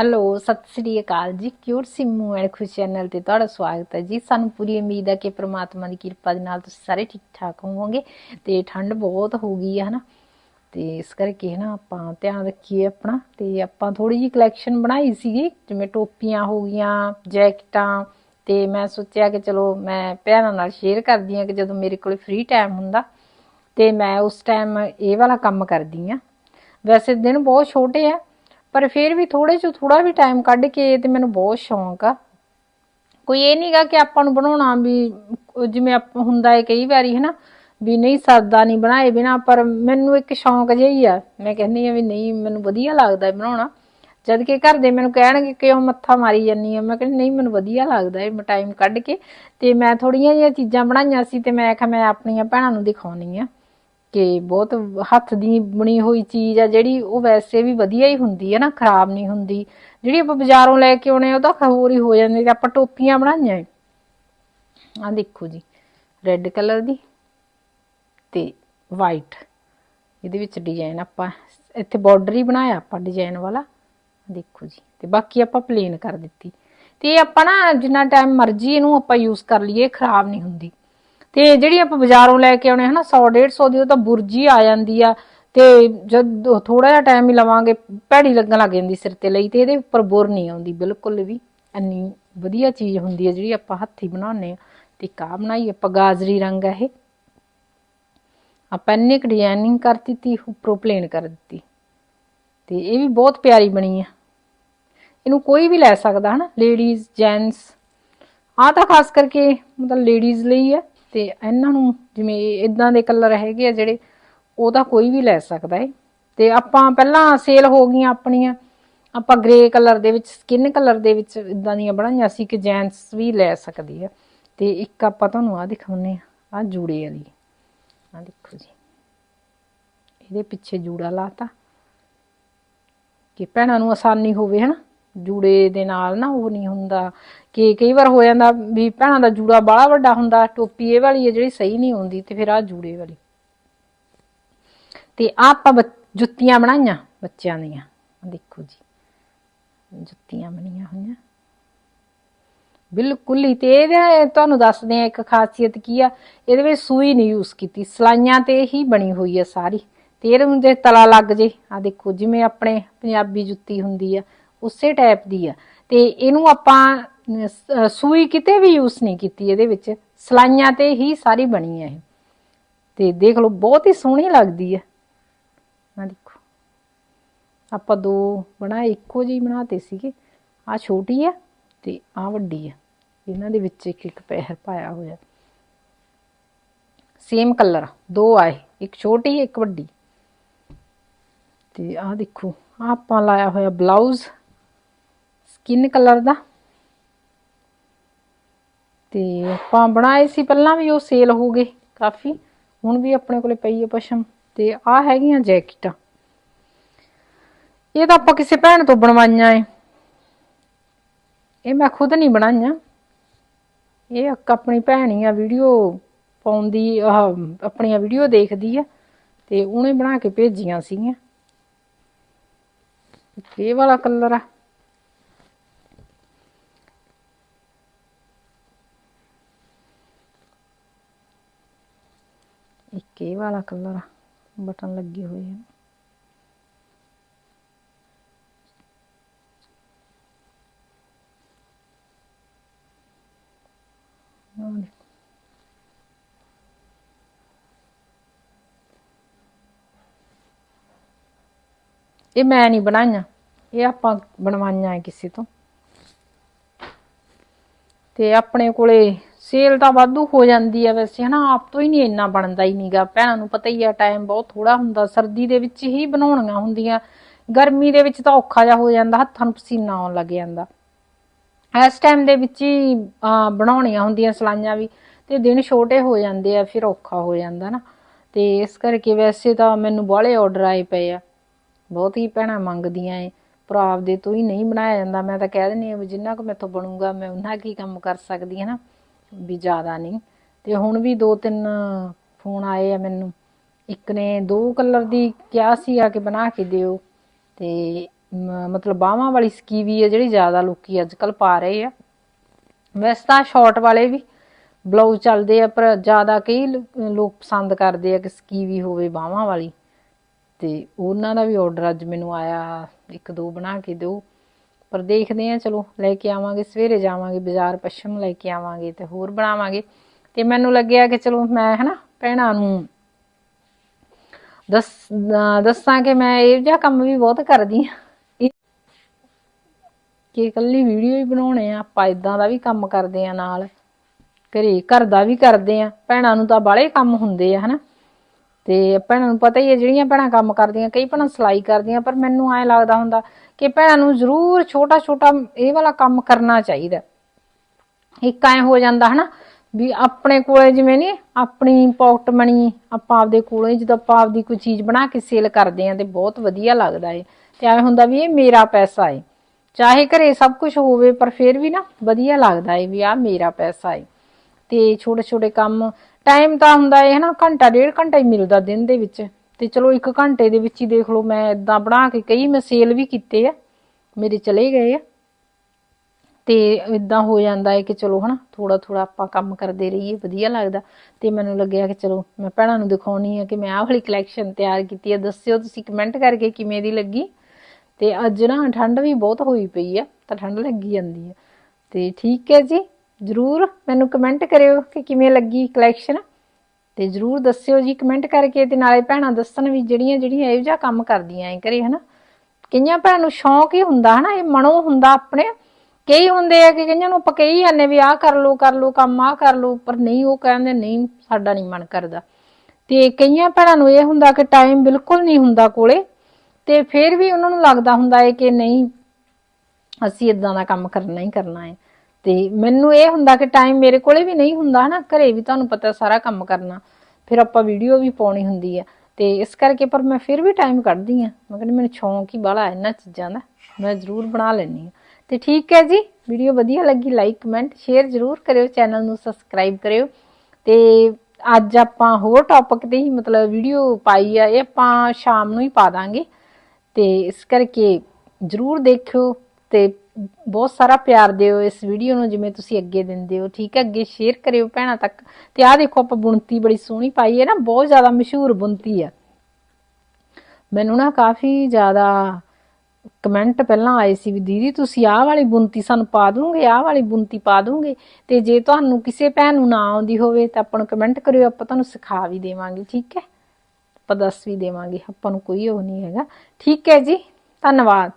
Hello, Sat Sri ਅਕਾਲ ਜੀ। Cute Simmu and Khush channel ਤੇ ਤੁਹਾਡਾ ਸਵਾਗਤ ਹੈ ਜੀ। ਸਾਨੂੰ ਪੂਰੀ ਉਮੀਦ ਹੈ ਕਿ ਪ੍ਰਮਾਤਮਾ ਦੀ ਕਿਰਪਾ ਦੇ ਨਾਲ ਤੁਸੀਂ ਸਾਰੇ ਠੀਕ ਠਾਕ ਹੋਵੋਗੇ ਤੇ ਠੰਡ ਬਹੁਤ ਹੋ ਗਈ ਹੈ, ਹਨਾ? ਤੇ ਇਸ ਕਰਕੇ ਨਾ ਆਪਾਂ ਧਿਆਨ ਰੱਖੀਏ ਆਪਣਾ ਤੇ ਆਪਾਂ ਥੋੜੀ ਜੀ ਕਲੈਕਸ਼ਨ ਬਣਾਈ ਸੀਗੀ, ਜਿਵੇਂ ਟੋਪੀਆਂ ਹੋ ਗਈਆਂ, ਜੈਕਟਾਂ ਤੇ ਮੈਂ ਸੋਚਿਆ ਕਿ ਚਲੋ, ਮੈਂ ਭੈਣਾਂ ਨਾਲ ਸ਼ੇਅਰ ਕਰਦੀ ਆ ਕਿ ਜਦੋਂ ਮੇਰੇ ਕੋਲ ਫ੍ਰੀ ਟਾਈਮ ਹੁੰਦਾ ਤੇ ਮੈਂ ਉਸ ਟਾਈਮ ਇਹ ਵਾਲਾ ਕੰਮ ਕਰਦੀ ਆ ਵੈਸੇ ਦਿਨ ਬਹੁਤ ਛੋਟੇ ਆ ਪਰ ਫਿਰ ਵੀ ਥੋੜੇ ਚੋਂ ਥੋੜਾ ਵੀ ਟਾਈਮ ਕੱਢ ਕੇ ਤੇ ਮੈਨੂੰ ਬਹੁਤ ਸ਼ੌਂਕ ਆ। ਕੋਈ ਇਹ ਨਹੀਂਗਾ ਕਿ ਆਪਾਂ ਨੂੰ ਬਣਾਉਣਾ ਵੀ ਜਿਵੇਂ ਹੁੰਦਾ ਹੈ ਕਈ ਵਾਰੀ, ਹਨਾ, ਵੀ ਨਹੀਂ ਸਰਦਾ ਨਹੀਂ ਬਣਾਏ ਬਿਨਾ, ਪਰ ਮੈਨੂੰ ਇੱਕ ਸ਼ੌਂਕ ਜਿਹਾ ਹੀ ਆ। ਮੈਂ ਕਹਿੰਦੀ ਆ ਵੀ ਨਹੀਂ, ਮੈਨੂੰ ਵਧੀਆ ਲੱਗਦਾ ਬਣਾਉਣਾ। ਜਦ ਕਿ ਘਰ ਦੇ ਮੈਨੂੰ ਕਹਿਣਗੇ ਕਿ ਉਹ ਮੱਥਾ ਮਾਰੀ ਜੰਨੀ ਆ। ਮੈਂ ਕਹਿੰਦੀ, ਨਹੀਂ, ਮੈਨੂੰ ਵਧੀਆ ਲੱਗਦਾ ਹੈ ਮੈਂ ਟਾਈਮ ਕੱਢ ਕੇ ਤੇ ਮੈਂ ਥੋੜੀਆਂ ਜਿਹੀਆਂ ਚੀਜ਼ਾਂ ਬਣਾਈਆਂ ਸੀ ਤੇ ਮੈਂ ਕਿਹਾ ਮੈਂ ਆਪਣੀਆਂ ਭੈਣਾਂ ਨੂੰ ਦਿਖਾਉਣੀ ਆ। ਕਿ ਬਹੁਤ ਹੱਥ ਦੀ ਬਣੀ ਹੋਈ ਚੀਜ਼ ਆ ਜਿਹੜੀ ਉਹ ਵੈਸੇ ਵੀ ਵਧੀਆ ਹੀ ਹੁੰਦੀ ਹੈ ਨਾ, ਖਰਾਬ ਨਹੀਂ ਹੁੰਦੀ। ਜਿਹੜੀ ਆਪਾਂ ਬਾਜ਼ਾਰੋਂ ਲੈ ਕੇ ਆਉਣੇ ਉਹ ਤਾਂ ਹੋਰ ਹੀ ਹੋ ਜਾਂਦੀ ਤੇ ਆਪਾਂ ਟੋਪੀਆਂ ਬਣਾਈਆਂ ਆ ਦੇਖੋ ਜੀ ਰੈੱਡ ਕਲਰ ਦੀ ਤੇ ਵਾਈਟ ਇਹਦੇ ਵਿੱਚ ਡਿਜ਼ਾਈਨ ਆਪਾਂ ਇੱਥੇ ਬਾਰਡਰ ਹੀ ਬਣਾਇਆ ਆਪਾਂ ਡਿਜ਼ਾਈਨ ਵਾਲਾ। ਦੇਖੋ ਜੀ, ਤੇ ਬਾਕੀ ਆਪਾਂ ਪਲੇਨ ਕਰ ਦਿੱਤੀ। ਤੇ ਇਹ ਆਪਾਂ ਨਾ ਜਿੰਨਾ ਟਾਈਮ ਮਰਜ਼ੀ ਇਹਨੂੰ ਆਪਾਂ ਯੂਜ਼ ਕਰ ਲਈਏ ਖਰਾਬ ਨਹੀਂ ਹੁੰਦੀ। ਤੇ ਜਿਹੜੀ ਆਪਾਂ ਬਾਜ਼ਾਰੋਂ ਲੈ ਕੇ ਆਉਣੇ ਹਨਾ 100 150 ਦੀ, ਉਹ ਤਾਂ ਬੁਰਜੀ ਆ ਜਾਂਦੀ ਆ। ਤੇ ਜਦ ਥੋੜਾ ਜਿਹਾ ਟਾਈਮ ਹੀ ਲਵਾਂਗੇ, ਭੈੜੀ ਲੱਗਣ ਲੱਗ ਜਾਂਦੀ ਸਿਰ ਤੇ ਲਈ, ਤੇ ਇਹਦੇ ਉੱਪਰ ਬੁਰ ਨਹੀਂ ਆਉਂਦੀ, ਬਿਲਕੁਲ ਵੀ। ਇੰਨੀ ਵਧੀਆ ਚੀਜ਼ ਹੁੰਦੀ ਹੈ ਜਿਹੜੀ ਆਪਾਂ ਹੱਥੀ ਬਣਾਉਨੇ ਆ। ਤੇ ਕਾ ਬਣਾਈ, ਆਪਾਂ ਗਾਜਰੀ ਰੰਗ ਹੈ ਇਹ। ਆਪਾਂ ਇੰਨੇ ਡਿਜ਼ਾਈਨਿੰਗ ਕਰ ਦਿੱਤੀ ਉੱਪਰੋਂ ਪਲੇਨ ਕਰ ਦਿੱਤੀ। ਤੇ ਇਹ ਵੀ ਬਹੁਤ ਪਿਆਰੀ ਬਣੀ ਆ। ਇਹਨੂੰ ਕੋਈ ਵੀ ਲੈ ਸਕਦਾ, ਹਨਾ ਲੇਡੀਜ਼ ਜੈਂਟਸ ਆ ਤਾਂ ਖਾਸ ਕਰਕੇ, ਮਤਲਬ ਲੇਡੀਜ਼ ਲਈ ਹੈ ਤੇ ਇਹਨਾਂ ਨੂੰ ਜਿਵੇਂ ਇਦਾਂ ਦੇ ਕਲਰ ਹੈਗੇ ਆ ਜਿਹੜੇ ਉਹ ਤਾਂ ਕੋਈ ਵੀ ਲੈ ਸਕਦਾ ਹੈ ਤੇ ਆਪਾਂ ਪਹਿਲਾਂ ਸੇਲ ਹੋ ਗਈਆਂ ਆਪਣੀਆਂ, ਆਪਾਂ ਗ੍ਰੇ ਕਲਰ ਦੇ ਵਿੱਚ ਸਕਿਨ ਕਲਰ ਦੇ ਵਿੱਚ ਇਦਾਂ ਦੀਆਂ ਬਣਾਈਆਂ ਸੀ ਕਿ ਜੈਂਟਸ ਵੀ ਲੈ ਸਕਦੀ ਆ। ਤੇ ਇੱਕ ਆਪਾਂ ਤੁਹਾਨੂੰ ਆ ਦਿਖਾਉਨੇ ਆ ਆ ਜੂੜੇ ਵਾਲੀ। ਆ ਦੇਖੋ ਜੀ। ਇਹਦੇ ਪਿੱਛੇ ਜੂੜਾ ਲਾਤਾ। ਕਿ ਭੈਣਾਂ ਨੂੰ ਆਸਾਨੀ ਹੋਵੇ, ਹਨਾ? ਜੂੜੇ ਦੇ ਨਾਲ ਨਾ ਉਹ ਨਹੀਂ ਹੁੰਦਾ। ਕਿ ਕਈ ਵਾਰ ਹੋ ਜਾਂਦਾ ਵੀ ਭੈਣਾਂ ਦਾ ਜੂੜਾ ਬਾਲਾ ਵੱਡਾ ਹੁੰਦਾ, ਟੋਪੀ ਇਹ ਵਾਲੀ ਹੈ ਜਿਹੜੀ ਸਹੀ ਨਹੀਂ ਹੁੰਦੀ ਤੇ ਫਿਰ ਆ ਜੂੜੇ ਵਾਲੀ। ਤੇ ਆ ਆਪਾਂ ਜੁੱਤੀਆਂ ਬਣਾਈਆਂ ਬੱਚਿਆਂ ਦੀਆਂ। ਦੇਖੋ ਜੀ, ਜੁੱਤੀਆਂ ਬਣੀਆਂ ਹੋਈਆਂ। ਬਿਲਕੁਲ ਹੀ ਤੇ ਇਹਦੇ, ਤੁਹਾਨੂੰ ਦੱਸਦੇ ਆ ਇੱਕ ਖਾਸੀਅਤ ਕੀ ਆ, ਇਹਦੇ ਵਿੱਚ ਸੂਈ ਨਹੀਂ ਯੂਜ਼ ਕੀਤੀ, ਸਲਾਈਆਂ ਤੇ ਹੀ ਬਣੀ ਹੋਈ ਆ ਸਾਰੀ। ਤੇ ਇਹਦੇ ਜੇ ਤਲਾ ਲੱਗ ਜੇ। ਆ ਦੇਖੋ ਜਿਵੇਂ ਆਪਣੇ ਪੰਜਾਬੀ ਜੁੱਤੀ ਹੁੰਦੀ ਆ ਉਸੇ ਟਾਈਪ ਦੀ ਆ। ਤੇ ਇਹਨੂੰ ਆਪਾਂ ਸੂਈ ਕਿਤੇ ਵੀ ਯੂਜ਼ ਨਹੀਂ ਕੀਤੀ ਇਹਦੇ ਵਿੱਚ। ਸਲਾਈਆਂ ਤੇ ਹੀ ਸਾਰੀ ਬਣੀ ਹੈ ਇਹ। ਤੇ ਦੇਖ ਲਓ, ਬਹੁਤ ਹੀ ਸੋਹਣੀ ਲੱਗਦੀ ਹੈ ਆ ਦੇਖੋ। ਆਪਾਂ ਦੋ ਬਣਾਏ ਇੱਕੋ ਜਿਹੀ ਬਣਾਤੇ ਸੀਗੇ। ਆ ਛੋਟੀ ਆ ਤੇ ਆ ਵੱਡੀ ਆ। ਇਹਨਾਂ ਦੇ ਵਿੱਚ ਇੱਕ ਇੱਕ ਪੈਰ ਪਾਇਆ ਹੋਇਆ। ਸੇਮ ਕਲਰ ਦੋ ਆਏ ਇੱਕ ਛੋਟੀ, ਇੱਕ ਵੱਡੀ। ਤੇ ਆ ਦੇਖੋ ਆਪਾਂ ਲਾਇਆ ਹੋਇਆ ਬਲਾਊਜ਼ ਸਕਿਨ ਕਲਰ ਦਾ। ਤੇ ਆਪਾਂ ਬਣਾਏ ਸੀ, ਪਹਿਲਾਂ ਵੀ ਉਹ ਸੇਲ ਹੋ ਗਏ ਕਾਫੀ। ਹੁਣ ਵੀ ਆਪਣੇ ਕੋਲੇ ਪਈ ਹੈ ਪਸ਼ਮ। ਤੇ ਆ ਹੈਗੀਆਂ ਜੈਕਟਾਂ ਇਹ ਤਾਂ ਆਪਾਂ ਕਿਸੇ ਭੈਣ ਤੋਂ ਬਣਵਾਈਆਂ ਏ। ਇਹ ਮੈਂ ਖੁਦ ਨਹੀਂ ਬਣਾਈਆਂ। ਇਹ ਇੱਕ ਆਪਣੀ ਭੈਣ ਹੀ ਆ ਵੀਡੀਓ ਪਾਉਂਦੀ ਆਪਣੀਆਂ ਵੀਡੀਓ ਦੇਖਦੀ ਆ। ਤੇ ਉਹਨੇ ਬਣਾ ਕੇ ਭੇਜੀਆਂ ਸੀਗੀਆਂ। ਇਹ ਵਾਲਾ ਕਲਰ ਆ। ਇੱਕ ਵਾਲਾ ਕਲਰ ਬਟਨ ਲੱਗੇ ਹੋਏ ਆ। ਇਹ ਮੈਂ ਨਹੀਂ ਬਣਾਈਆਂ। ਇਹ ਆਪਾਂ ਬਣਵਾਈਆਂ ਹੈ ਕਿਸੇ ਤੋਂ। ਤੇ ਆਪਣੇ ਕੋਲੇ ਸੇਲ ਤਾਂ ਵਾਧੂ ਹੋ ਜਾਂਦੀ ਆ ਵੈਸੇ, ਹਨਾ, ਆਪ ਤੋਂ ਹੀ ਨਹੀਂ ਇੰਨਾ ਬਣਦਾ ਹੀ ਨਹੀਂਗਾ ਭੈਣਾਂ ਨੂੰ ਪਤਾ ਹੀ ਆ ਟਾਈਮ ਬਹੁਤ ਥੋੜਾ ਹੁੰਦਾ। ਸਰਦੀ ਦੇ ਵਿੱਚ ਹੀ ਬਣਾਉਣੀਆਂ ਹੁੰਦੀਆਂ। ਗਰਮੀ ਦੇ ਵਿੱਚ ਤਾਂ ਔਖਾ ਜਿਹਾ ਹੋ ਜਾਂਦਾ, ਹੱਥਾਂ ਨੂੰ ਪਸੀਨਾ ਆਉਣ ਲੱਗ ਜਾਂਦਾ। ਇਸ ਟਾਈਮ ਦੇ ਵਿੱਚ ਹੀ ਬਣਾਉਣੀਆਂ ਹੁੰਦੀਆਂ ਸਲਾਈਆਂ ਵੀ, ਤੇ ਦਿਨ ਛੋਟੇ ਹੋ ਜਾਂਦੇ ਆ, ਫਿਰ ਔਖਾ ਹੋ ਜਾਂਦਾ ਨਾ ਤੇ ਇਸ ਕਰਕੇ ਵੈਸੇ ਤਾਂ ਮੈਨੂੰ ਬਾਹਲੇ ਆਰਡਰ ਆਏ ਪਏ ਆ। ਬਹੁਤ ਹੀ ਭੈਣਾਂ ਮੰਗਦੀਆਂ ਏ। ਪਰ ਆਪਦੇ ਤੋਂ ਹੀ ਨਹੀਂ ਬਣਾਇਆ ਜਾਂਦਾ। ਮੈਂ ਤਾਂ ਕਹਿ ਦਿੰਨੀ ਆ ਜਿੰਨਾ ਕੁ ਮੈਥੋਂ ਬਣੂਗਾ, ਮੈਂ ਉਹਨਾਂ ਕੀ ਕੰਮ ਕਰ ਸਕਦੀ ਹਾਂ ਨਾ ਵੀ ਜ਼ਿਆਦਾ ਨਹੀਂ। ਤੇ ਹੁਣ ਵੀ ਦੋ ਤਿੰਨ ਫੋਨ ਆਏ ਆ ਮੈਨੂੰ। ਇੱਕ ਨੇ ਦੋ ਕਲਰ ਦੀ ਕਿਹਾ ਸੀ ਆ ਕੇ ਬਣਾ ਕੇ ਦਿਓ। ਤੇ ਮ- ਮਤਲਬ ਬਾਹਾਂ ਵਾਲੀ ਸਕੀਵੀ ਹੈ ਜਿਹੜੀ ਜ਼ਿਆਦਾ ਲੋਕੀ ਅੱਜ ਕੱਲ ਪਾ ਰਹੇ ਆ। ਵੈਸੇ ਤਾਂ ਸ਼ਾਰਟ ਵਾਲੇ ਵੀ ਬਲਾਊਜ਼ ਚੱਲਦੇ ਆ, ਪਰ ਜ਼ਿਆਦਾ ਕਈ ਲੋ- ਲੋਕ ਪਸੰਦ ਕਰਦੇ ਆ ਕਿ ਸਕੀਵੀ ਹੋਵੇ ਬਾਹਾਂ ਵਾਲੀ। ਤੇ ਉਹਨਾਂ ਦਾ ਵੀ ਆਰਡਰ ਅੱਜ ਮੈਨੂੰ ਆਇਆ, ਇੱਕ ਦੋ ਬਣਾ ਕੇ ਦਿਓ। ਪਰ ਦੇਖਦੇ ਆ ਚਲੋ, ਲੈ ਕੇ ਆਵਾਂਗੇ, ਸਵੇਰੇ ਜਾਵਾਂਗੇ, ਬਾਜ਼ਾਰ ਪੱਛਮ ਲੈ ਕੇ ਆਵਾਂਗੇ ਤੇ ਹੋਰ ਬਣਾਵਾਂਗੇ। ਤੇ ਮੈਨੂੰ ਲੱਗਿਆ ਕਿ ਚਲੋ, ਮੈਂ ਹਨਾ, ਭੈਣਾਂ ਨੂੰ ਦੱਸ ਦੱਸਾਂ ਕਿ ਮੈਂ ਇਹ ਜਿਹਾ ਕੰਮ ਵੀ ਬਹੁਤ ਕਰਦੀ ਆ ਕਿ ਇਕੱਲੀ ਵੀਡੀਓ ਹੀ ਬਣਾਉਣੇ ਆ, ਆਪਾਂ ਇਦਾਂ ਦਾ ਵੀ ਕੰਮ ਕਰਦੇ ਆ ਨਾਲ। ਘਰੇ, ਘਰ ਦਾ ਵੀ ਕਰਦੇ ਆ ਭੈਣਾਂ ਨੂੰ ਤਾਂ ਬਾਲੇ ਕੰਮ ਹੁੰਦੇ ਆ, ਹਨਾ। ਤੇ ਭੈਣਾਂ ਨੂੰ ਪਤਾ ਹੀ ਹੈ, ਜਿਹੜੀਆਂ ਭੈਣਾਂ ਕੰਮ ਕਰਦੀਆਂ, ਕਈ ਭੈਣਾਂ ਸਿਲਾਈ ਕਰਦੀਆਂ, ਪਰ ਮੈਨੂੰ ਐ ਲੱਗਦਾ ਹੁੰਦਾ ਕਿ ਭੈਣਾਂ ਨੂੰ ਜ਼ਰੂਰ ਛੋਟਾ ਛੋਟਾ ਇਹ ਵਾਲਾ ਕੰਮ ਕਰਨਾ ਚਾਹੀਦਾ। ਇੱਕ ਐ ਹੋ ਜਾਂਦਾ ਹਨਾ, ਵੀ ਆਪਣੇ ਕੋਲੇ ਜਿਵੇਂ ਨਹੀਂ, ਆਪਣੀ ਪਾਕਟ ਮਨੀ ਆਪਾਂ ਆਪਦੇ ਕੋਲੇ, ਜਦੋਂ ਆਪਾਂ ਆਪਦੀ ਕੋਈ ਚੀਜ਼ ਬਣਾ ਕੇ ਸੇਲ ਕਰਦੇ ਆ ਤੇ ਬਹੁਤ ਵਧੀਆ ਲੱਗਦਾ ਏ। ਤੇ ਐਵੇਂ ਹੁੰਦਾ ਵੀ ਇਹ ਮੇਰਾ ਪੈਸਾ ਏ। ਚਾਹੇ ਘਰੇ ਸਭ ਕੁਝ ਹੋਵੇ, ਪਰ ਫਿਰ ਵੀ ਨਾ ਵਧੀਆ ਲੱਗਦਾ ਏ ਵੀ ਆ ਮੇਰਾ ਪੈਸਾ ਏ। ਤੇ ਛੋਟੇ ਛੋਟੇ ਕੰਮ ਟਾਈਮ ਤਾਂ ਹੁੰਦਾ ਏ ਹਨਾ, ਘੰਟਾ, ਡੇਢ ਘੰਟਾ ਹੀ ਮਿਲਦਾ ਦਿਨ ਦੇ ਵਿੱਚ। ਤੇ ਚਲੋ ਇੱਕ ਘੰਟੇ ਦੇ ਵਿੱਚ ਹੀ ਦੇਖ ਲਓ, ਮੈਂ ਇਦਾਂ ਬਣਾ ਕੇ ਕਈ, ਮੈਂ ਸੇਲ ਵੀ ਕੀਤੇ ਆ, ਮੇਰੇ ਚਲੇ ਗਏ ਆ। ਤੇ ਇਦਾਂ ਹੋ ਜਾਂਦਾ ਹੈ ਕਿ ਚਲੋ ਹਨਾ ਥੋੜਾ ਥੋੜਾ ਆਪਾਂ ਕੰਮ ਕਰਦੇ ਰਹੀਏ, ਵਧੀਆ ਲੱਗਦਾ। ਤੇ ਮੈਨੂੰ ਲੱਗਿਆ ਕਿ ਚਲੋ, ਮੈਂ ਭੈਣਾਂ ਨੂੰ ਦਿਖਾਉਣੀ ਆ ਕਿ ਮੈਂ ਆਹ ਵਾਲੀ ਕਲੈਕਸ਼ਨ ਤਿਆਰ ਕੀਤੀ ਹੈ ਦੱਸਿਓ ਤੁਸੀਂ ਕਮੈਂਟ ਕਰਕੇ ਕਿਵੇਂ ਦੀ ਲੱਗੀ। ਤੇ ਅੱਜ ਨਾ ਠੰਡ ਵੀ ਬਹੁਤ ਹੋਈ ਪਈ ਆ, ਤਾਂ ਠੰਡ ਲੱਗੀ ਜਾਂਦੀ ਆ। ਤੇ ਠੀਕ ਹੈ ਜੀ, ਜਰੂਰ ਮੈਨੂੰ ਕਮੈਂਟ ਕਰਿਓ ਕਿ ਕਿਵੇਂ ਲੱਗੀ ਕਲੈਕਸ਼ਨ ਤੇ ਜਰੂਰ ਦੱਸਿਓ ਜੀ ਕਮੈਂਟ ਕਰਕੇ ਤੇ ਨਾਲੇ ਭੈਣਾਂ ਦੱਸਣ ਵੀ ਜਿਹੜੀਆਂ ਜਿਹੜੀਆਂ ਇਹੋ ਜਿਹਾ ਕੰਮ ਕਰਦੀਆਂ ਐ ਕਰੇ ਹਨਾ? ਕਈਆਂ ਭੈਣਾਂ ਨੂੰ ਸ਼ੌਂਕ ਹੀ ਹੁੰਦਾ, ਹਨਾ? ਇਹ ਮਨੋਂ ਹੁੰਦਾ ਆਪਣੇ। ਕਈ ਹੁੰਦੇ ਆ ਕਿ ਕਈਆਂ ਨੂੰ ਆਪਾਂ ਕਹੀ ਜਾਂਦੇ ਵੀ ਆਹ ਕਰ ਲਓ, ਕਰ ਲੋ ਕੰਮ ਆਹ ਕਰ ਲਓ, ਪਰ ਨਹੀਂ, ਉਹ ਕਹਿੰਦੇ ਨਹੀਂ, ਸਾਡਾ ਨਹੀਂ ਮਨ ਕਰਦਾ। ਤੇ ਕਈਆਂ ਭੈਣਾਂ ਨੂੰ ਇਹ ਹੁੰਦਾ ਕਿ ਟਾਈਮ ਬਿਲਕੁਲ ਨਹੀਂ ਹੁੰਦਾ ਕੋਲੇ, ਤੇ ਫਿਰ ਵੀ ਉਹਨਾਂ ਨੂੰ ਲੱਗਦਾ ਹੁੰਦਾ ਹੈ ਕਿ ਨਹੀਂ, ਅਸੀਂ ਇਦਾਂ ਦਾ ਕੰਮ ਕਰਨਾ ਹੀ ਕਰਨਾ ਹੈ ਤੇ ਮੈਨੂੰ ਇਹ ਹੁੰਦਾ ਕਿ ਟਾਈਮ ਮੇਰੇ ਕੋਲੇ ਵੀ ਨਹੀਂ ਹੁੰਦਾ ਹਨਾ, ਘਰੇ ਵੀ ਤੁਹਾਨੂੰ ਪਤਾ ਸਾਰਾ ਕੰਮ ਕਰਨਾ, ਫਿਰ ਆਪਾਂ ਵੀਡੀਓ ਵੀ ਪਾਉਣੀ ਹੁੰਦੀ ਆ। ਤੇ ਇਸ ਕਰਕੇ ਪਰ ਮੈਂ ਫਿਰ ਵੀ ਟਾਈਮ ਕੱਢਦੀ ਆ। ਮੈਂ ਕਹਿੰਦੀ ਮੈਨੂੰ ਸ਼ੌਂਕ ਹੀ ਬੜਾ ਇਹਨਾਂ ਚੀਜ਼ਾਂ ਦਾ, ਮੈਂ ਜ਼ਰੂਰ ਬਣਾ ਲੈਣੀ ਆ। ਤੇ ਠੀਕ ਹੈ ਜੀ ਵੀਡੀਓ ਵਧੀਆ ਲੱਗੀ ਲਾਈਕ ਕਮੈਂਟ ਸ਼ੇਅਰ ਜ਼ਰੂਰ ਕਰਿਓ ਚੈਨਲ ਨੂੰ ਸਬਸਕ੍ਰਾਈਬ ਕਰਿਓ। ਤੇ ਅੱਜ ਆਪਾਂ ਹੋਰ ਟੌਪਿਕ ਤੇ ਹੀ ਮਤਲਬ ਵੀਡੀਓ ਪਾਈ ਆ, ਇਹ ਆਪਾਂ ਸ਼ਾਮ ਨੂੰ ਹੀ ਪਾ ਦਾਂਗੇ। ਤੇ ਇਸ ਕਰਕੇ ਜਰੂਰ ਦੇਖਿਓ। ਤੇ ਬਹੁਤ ਸਾਰਾ ਪਿਆਰ ਦਿਓ ਇਸ ਵੀਡੀਓ ਨੂੰ ਜਿਵੇਂ ਤੁਸੀਂ ਅੱਗੇ ਦਿੰਦੇ ਹੋ, ਠੀਕ ਹੈ? ਅੱਗੇ ਸ਼ੇਅਰ ਕਰਿਓ ਭੈਣਾਂ ਤੱਕ। ਤੇ ਆਹ ਦੇਖੋ ਆਪਾਂ ਬੁਣਤੀ ਬੜੀ ਸੋਹਣੀ ਪਾਈ ਹੈ ਨਾ, ਬਹੁਤ ਜ਼ਿਆਦਾ ਮਸ਼ਹੂਰ ਬੁਣਤੀ ਹੈ ਮੈਨੂੰ ਨਾ ਕਾਫੀ ਜ਼ਿਆਦਾ ਕਮੈਂਟ ਪਹਿਲਾਂ ਆਏ ਸੀ ਵੀ ਦੀਦੀ ਤੁਸੀਂ ਆਹ ਵਾਲੀ ਬੁਣਤੀ ਸਾਨੂੰ ਪਾ ਦੋਗੇ ਆਹ ਵਾਲੀ ਬੁਣਤੀ ਪਾ ਦੋਗੇ ਤੇ ਜੇ ਤੁਹਾਨੂੰ ਕਿਸੇ ਭੈਣ ਨੂੰ ਨਾ ਆਉਂਦੀ ਹੋਵੇ ਤਾਂ ਆਪਾਂ ਨੂੰ ਕਮੈਂਟ ਕਰਿਓ, ਆਪਾਂ ਤੁਹਾਨੂੰ ਸਿਖਾ ਵੀ ਦੇਵਾਂਗੇ, ਠੀਕ ਹੈ? ਆਪਾਂ ਦੱਸ ਵੀ ਦੇਵਾਂਗੇ, ਆਪਾਂ ਨੂੰ ਕੋਈ ਉਹ ਨਹੀਂ ਹੈਗਾ। ਠੀਕ ਹੈ ਜੀ, ਧੰਨਵਾਦ।